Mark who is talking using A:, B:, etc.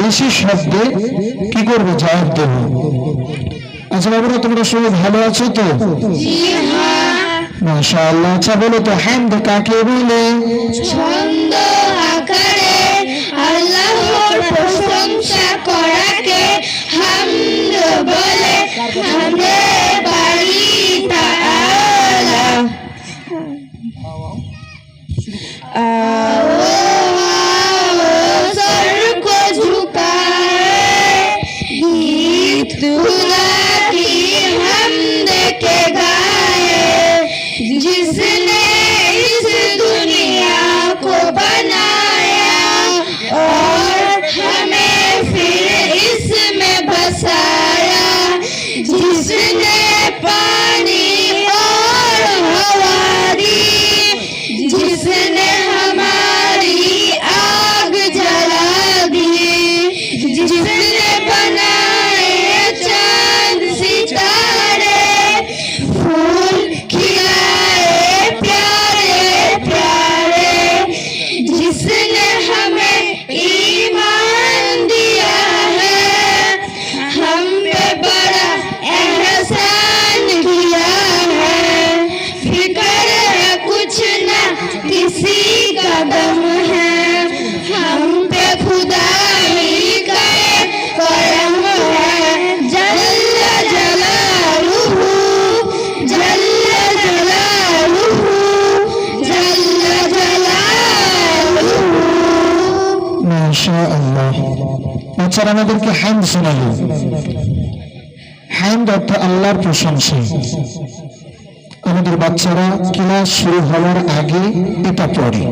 A: বেশি শব্দে কি করবে জবাব দেবে? আচ্ছা বাবুরা তোমরা সবাই ভালো আছো তো? মাশা আল্লাহ আচ্ছা বলো তো হ্যান্ড কাকে বলে?
B: ছন্দ আকারে আল্লাহর প্রশংসা করাকে হামদ বলে। হামদে বাড়ি তাআলা। through
A: life. আল্লাহ বাচ্চারা আমাদেরকে হ্যান্ড শোনাল। হ্যান্ড অর্থ আল্লাহর প্রশংসা। আমাদের বাচ্চারা ক্লাস শুরু হওয়ার আগে এটা পড়ে।